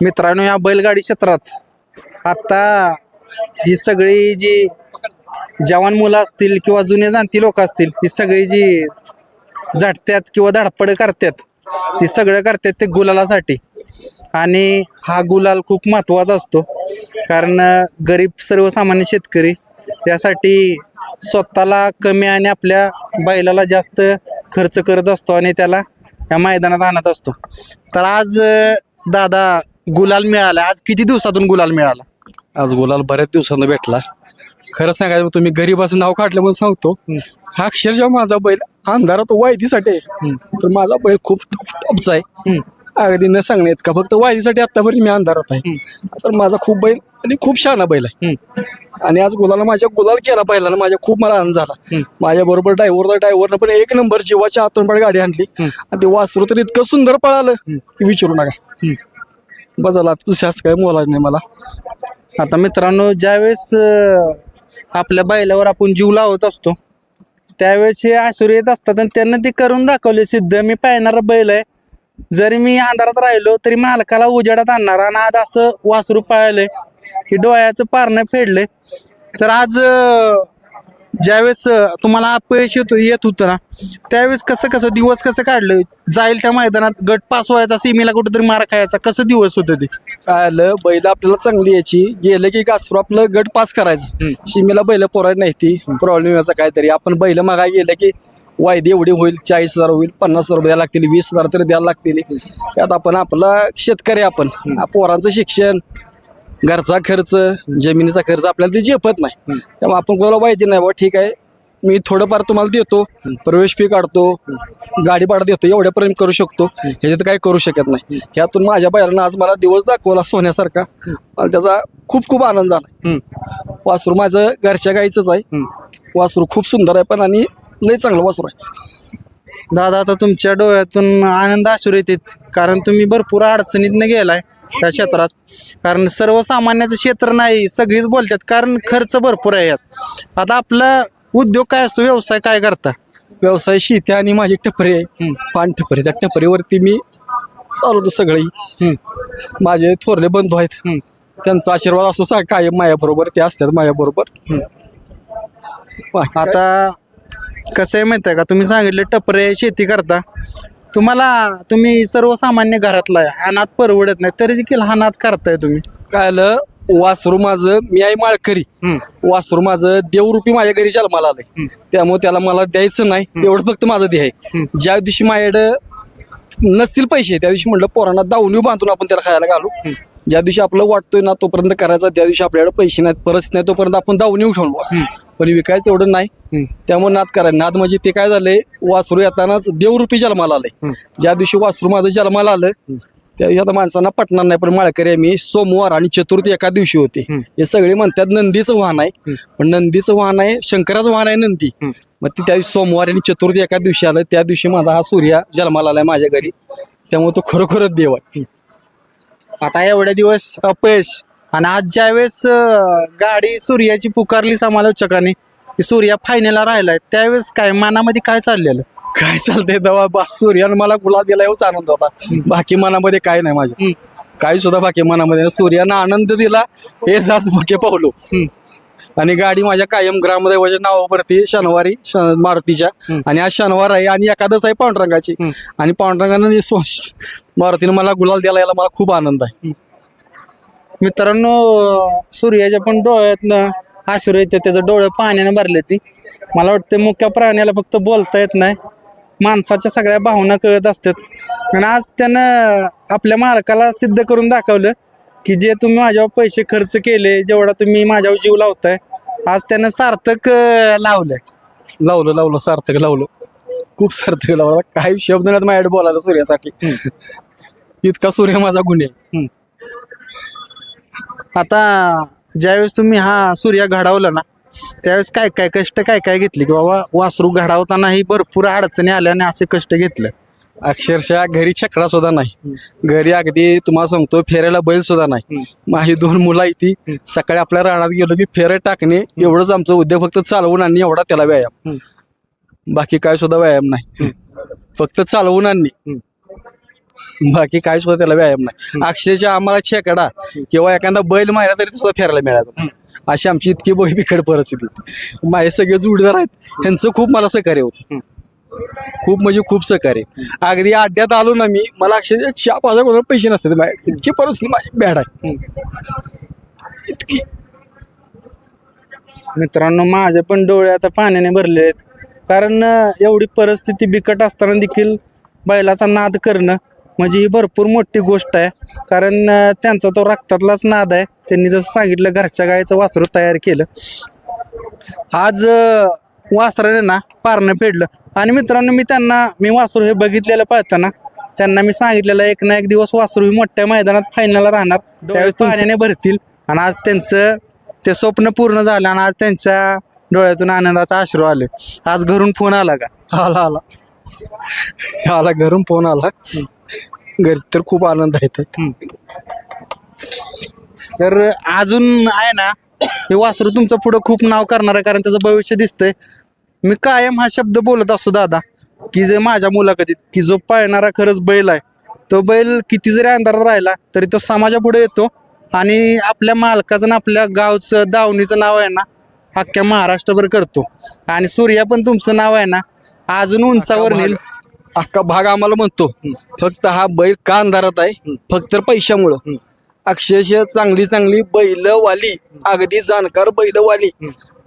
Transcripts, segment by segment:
मित्रांनो या बैलगाडी क्षेत्रात आता ही सगळी जी जवान मुलं असतील किंवा जुने जाणती लोक असतील ही सगळी जी झटत्यात किंवा धडपड करतात ती सगळं करतात ते गुलालासाठी. आणि हा गुलाल खूप महत्त्वाचा असतो कारण गरीब सर्वसामान्य शेतकरी यासाठी स्वतःला कमी आणि आपल्या बैलाला जास्त खर्च करत असतो आणि त्याला या मैदानात आणत असतो. तर आज दादा गुलाल मिळाला. आज किती दिवसातून गुलाल मिळाला? आज गुलाल बऱ्याच दिवसांना भेटला. खरं सांगायचं तुम्ही गरीबाचं नाव काढलं म्हणून सांगतो. हा अक्षरशः माझा बैल अंधारात वायदीसाठी आहे. तर माझा बैल खूप टॉपचा आहे. अगदी न सांगणे का फक्त वायदीसाठी आतापर्यंत मी अंधारात आहे. तर माझा खूप बैल आणि खूप शहाणा बैल आहे. आणि आज गुलाला माझ्या गुलाल केला बैलानं माझ्या खूप मला आनंद झाला. माझ्या बरोबर ड्रायव्हरला ड्रायव्हरनं पण एक नंबर जीवाच्या हातून पण गाडी आणली. आणि ते वासरू तर इतकं सुंदर पळालं की विचारू नका. बजाला तुझ्या असं काय मोलाज नाही मला. आता मित्रांनो ज्यावेळेस अं, आपल्या बैलावर आपण जीव लावत असतो त्यावेळेस हे आसुर येत असतात आणि त्यांना ते करून दाखवले सिद्ध मी पाहणारा बैल आहे. जरी मी अंधारात राहिलो तरी मालकाला उजेडात आणणार आणि आज असं वासरू पाळलंय की डोळ्याचं पारणं फेडलंय. तर आज अं, ज्यावेळेस तुम्हाला अपयश येत येत होतं ना त्यावेळेस कसं कसं दिवस कसं काढलं? जाईल त्या मैदानात गट पास व्हायचा सीमेला कुठेतरी मार खायचा कसं दिवस होतं ते? काय आलं बैल आपल्याला चांगली यायची. गेलं की कासरू आपलं गट पास करायचं. शिमेला बैल पोरायला नाही ती. प्रॉब्लेम याचा काहीतरी. आपण बैल मागाय गेलं की वायदे एवढी होईल चाळीस हजार होईल पन्नास हजार द्यायला लागतील वीस हजार तरी द्यायला लागतील. त्यात आपण आपला शेतकरी आपण. पोरांचं शिक्षण घरचा खर्च जमिनीचा खर्च आपल्याला ते झेपत नाही. त्यामुळे आपण कोणाला वायदे नाही बा ठीक आहे मी थोडंफार तुम्हाला देतो प्रवेश फी काढतो गाडी भाडं देतो एवढ्यापर्यंत करू शकतो. ह्याच्यात काही करू शकत नाही. ह्यातून माझ्या बैलानं आज मला दिवस दाखवला सोन्यासारखा. मला त्याचा खूप खूप आनंद झाला वासरू माझं घरच्या गाईचंच आहे. वासरू खूप सुंदर आहे पण आणि लय चांगलं वासरू आहे. दादा आता तुमच्या डोळ्यातून आनंद आश्चर्य येतात कारण तुम्ही भरपूर अडचणीतनं गेलाय. त्या क्षेत्रात. कारण सर्वसामान्याचं क्षेत्र नाही सगळीच बोलतात. कारण खर्च भरपूर आहे यात. आता आपला उद्योग काय असतो? व्यवसाय काय करता? व्यवसाय शेती आणि माझी टपरी आहे. पान टपरी. त्या टपरीवरती मी चालवतो सगळी. माझे थोरले बंधू आहेत. त्यांचा आशीर्वाद असतो सा कायम माझ्याबरोबर ते असतात माझ्याबरोबर काय- आता कसं आहे माहिती आहे का? तुम्ही सांगितले टपरे शेती करता. तुम्हाला तुम्ही सर्वसामान्य घरातला आहे. अनाथ परवडत नाही. तरी देखील हा नाद करताय तुम्ही. काय आलं? वासरू माझं मी आहे माळकरी. वासरू माझं देवरूपी माझ्या घरी जन्माला आलंय. त्यामुळे त्याला मला द्यायचं नाही. एवढं फक्त माझं ध्येय आहे. ज्या दिवशी माझ्याकडं नसतील पैसे त्या दिवशी म्हटलं पोरांना दावणी बांधून आपण त्याला खायला घालू. ज्या दिवशी आपलं वाटतोय ना तोपर्यंत करायचा. त्या दिवशी आपल्याकडे पैसे नाहीत परिस्थिती नाही तोपर्यंत आपण दावणी उठवून बस पण विकायचं तेवढं नाही. त्यामुळे नाद करायला नाद म्हणजे ते काय झालंय वासरू येतानाच देवरूपी जन्माला आलंय. ज्या दिवशी वासरू माझं जन्माला आलं त्या दिवशी आता माणसांना पटणार नाही पण माळकरी मी. सोमवार आणि चतुर्थी एका दिवशी होते. हे सगळे म्हणतात नंदीचं वाहन आहे. पण नंदीचं वाहन आहे शंकराचं वाहन आहे नंदी. मग ती त्या दिवशी सोमवार आणि चतुर्थी एका दिवशी आलं. त्या दिवशी माझा हा सूर्य जन्माला आलाय माझ्या घरी. त्यामुळे तो खरोखरच देव आहे. आता एवढ्या दिवस अपयश. आणि आज ज्यावेळेस गाडी सूर्याची पुकारली समालोचकाने की सूर्या फायनलला राहिलाय त्यावेळेस काय मनामध्ये काय चाललेलं? काय चालतंय तेव्हा? बा सूर्यानं मला गुलाब दिला एवढाच आनंद होता. बाकी मनामध्ये काय नाही माझ्या. काही सुद्धा बाकी मनामध्ये. सूर्यानं आनंद दिला हे जाच मुख्य पावलो आणि गाडी माझ्या कायम ग्रामदैवाच्या नावावरती शनिवारी श- मारुतीच्या. आणि आज शनिवार आहे आणि एकादश आहे पांडुरंगाची. आणि पांडुरंगानं मारुतीनं मला गुलाल द्यायला याला मला खूप आनंद आहे. मित्रांनो सूर्याच्या पण डोळ्यातनं आश्चर्य येते त्याचं डोळं पाण्याने भरले ती. मला वाटतं मुख्य प्राण्याला फक्त बोलता येत नाही. माणसाच्या सगळ्या भावना कळत असतात. आणि आज त्यानं आपल्या मालकाला सिद्ध करून दाखवलं की जे तुम्ही माझ्यावर पैसे खर्च केले जेवढा तुम्ही माझ्यावर जीव लावताय आज त्यानं सार्थक अं, लावलंय लावलं लावलं सार्थक लावलं. खूप सार्थक लावलं. काही शब्द नाहीत माझ्याकडे बोलायला सूर्यासाठी. इतका सूर्य माझा गुन्हे. आता ज्यावेळेस तुम्ही हा सूर्य घडवला ना त्यावेळेस काय काय कष्ट काय काय घेतले? की बाबा वासरू घडवतानाही भरपूर अडचणी आल्या आणि असे कष्ट घेतले. अक्षरशः घरी छकडा सुद्धा नाही. घरी अगदी तुम्हाला सांगतो फेरायला बैल सुद्धा नाही. माझी दोन मुलं आहे ती. सकाळी आपल्या रानात गेलो की फेरे टाकणे एवढंच आमचं उद्योग फक्त चालवून आणणे एवढा त्याला व्यायाम. बाकी काय सुद्धा व्यायाम नाही. फक्त चालवून आणणे. बाकी काय सुद्धा त्याला व्यायाम नाही. अक्षरशः आम्हाला छेकडा किंवा एखादा बैल मारला तरी सुद्धा फिरायला मिळायचा. अशी आमची इतकी बळी बिकट परिस्थिती होती माझे सगळे जोडीदार आहेत. ह्यांचं खूप मला सहकार्य होतं. खूप म्हणजे खूप सहकार्य. अगदी अड्ड्यात आलो ना मी मला अक्षरशः चहा पाजा कोणाला पैसे नसते माझ्याकडे इतकी परिस्थिती माझी बॅड आहे. इतकी. मित्रांनो माझे पण डोळे आता पाण्याने भरले आहेत. कारण अं, एवढी परिस्थिती बिकट असताना देखील बैलाचा नाद करणं म्हणजे ही भरपूर मोठी गोष्ट आहे. कारण अं, त्यांचा तो रक्तातलाच नाद आहे. त्यांनी जसं सांगितलं घरच्या गायचं वासरू तयार केलं. आज अं, वासराने ना पारणं फेडलं. आणि मित्रांनो मी त्यांना मी वासरू हे बघितलेलं पाहताना त्यांना मी सांगितलेलं एक ना एक दिवस वासरू ही मोठ्या मैदानात फायनलला राहणार. त्यावेळेस पाण्याने भरतील. आणि आज त्यांचं ते स्वप्न पूर्ण झालं आणि आज त्यांच्या डोळ्यातून आनंदाचा अश्रू आले. आज घरून फोन आला का? आला आला. आला घरून फोन आला. घरी तर खूप आनंद आहे. तर अजून आहे ना हे वासरू तुमचं पुढं खूप नाव करणार आहे कारण त्याचं भविष्य दिसतंय. मी कायम हा शब्द बोलत असतो दादा की जे माझ्या मुलाखतीत की जो पाळणारा खरंच बैल आहे तो बैल किती जरी अंधारात राहिला तरी तो समाजापुढे येतो. आणि आपल्या मालकाचं आणि आपल्या गावचं दावणीचं नाव आहे ना अख्ख्या महाराष्ट्रभर करतो. आणि सूर्या पण तुमचं नाव आहे ना अजून उंचावर नेल अख्खा भाग आम्हाला म्हणतो फक्त हा बैल का अंधारात आहे? फक्त पैशामुळं. अक्षरशः चांगली चांगली बैलवाली अगदी जाणकार बैलवाली.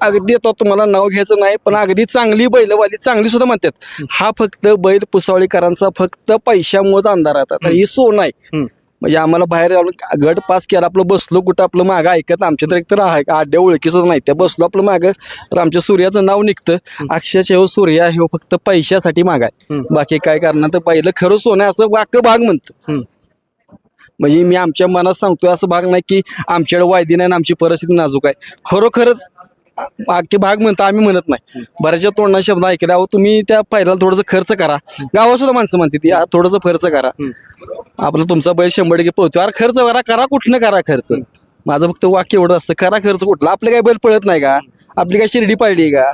अगदी आता तुम्हाला नाव घ्यायचं नाही पण अगदी चांगली बैलवाली चांगली सुद्धा म्हणतात. हा फक्त बैल पुसावळीकरांचा फक्त पैशामुळेच अंधारात आता ही सोन आहे. म्हणजे आम्हाला बाहेर जाऊन गट पास केला आपलं बसलो कुठं आपलं मागं ऐकत आमच्या तर एकतर आहे आड्या ओळखी सुद्धा नाही. त्या बसलो आपलं मागं तर आमच्या सूर्याचं नाव निघतं. अक्षरशः ह्यो सूर्या ह्यो फक्त पैशासाठी मागाय. बाकी काय करणार तर पहिलं खरं सोनं असं वाक्य भाग म्हणतं. म्हणजे मी आमच्या मनात सांगतोय असं भाग नाही की आमच्याकडे वायदी नाही आमची परिस्थिती नाजूक आहे. खरोखरच बाकी भाग म्हणता आम्ही म्हणत नाही. बऱ्याचशा तोंडा शब्द ऐकले. अहो तुम्ही त्या पहिला थोडंसं खर्च करा. गावात सुद्धा माणसं म्हणते ती "आ, थोडंसं खर्च करा. आपला तुमचा बैल शंभर टक्के पोहतो अरे खर्च करा करा कुठनं करा खर्च? माझं फक्त वाक्य एवढं असतं. करा खर्च कुठला? आपले काय बैल पळत नाही का? आपली काय शिर्डी पाळली का?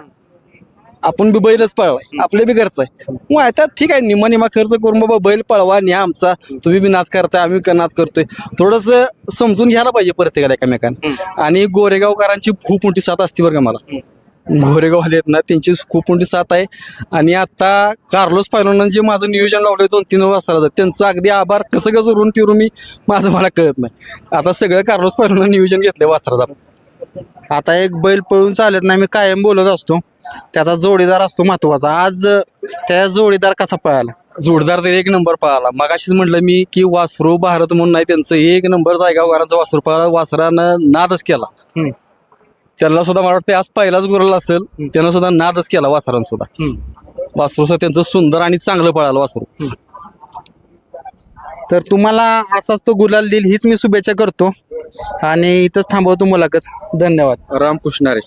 आपण बी बैलच पळवाय. आपले बी घरचं आहे. मग आता ठीक आहे निम्मा निम्मा खर्च करून बाबा बैल पळवा न्या आमचा. तुम्ही बी नाद करताय आम्ही नाद करतोय. थोडस समजून घ्यायला पाहिजे प्रत्येकाला एकमेकांना. आणि गोरेगावकरांची खूप मोठी साथ असते बरं का मला. गोरेगाव आले आहेत ना त्यांची खूप मोठी साथ आहे. आणि आता कार्लोस पायलोनं जे माझं नियोजन लावलं दोन तीन वाजता त्यांचं अगदी आभार कसं कसं रून फिरून मी माझं मला कळत नाही. आता सगळं कार्लोस पायलोनं नियोजन घेतलंय वासराचं. आता एक बैल पळून चालत नाही मी कायम बोलत असतो. त्याचा जोडीदार असतो महत्त्वाचा. आज त्या जोडीदार कसा पळाला? जोरदार तरी एक नंबर पळाला. मगाशीच म्हटलं मी की वासरू भारत म्हणून नाही त्यांचं एक नंबर जायगावकरांचा वासरू पळाला वासरानं नादच केला. त्यांना सुद्धा मला वाटतं आज पहिलाच गुरल असेल त्यानं सुद्धा नादच केला वासरानं सुद्धा. वासरू सुद्धा त्यांचं सुंदर आणि चांगलं पळालं वासरू. तर तुम्हाला असाच तो गुलाल देईल हीच मी शुभेच्छा करतो. आणि इथंच थांबवतो मुलाखत. धन्यवाद. रामकृष्ण रे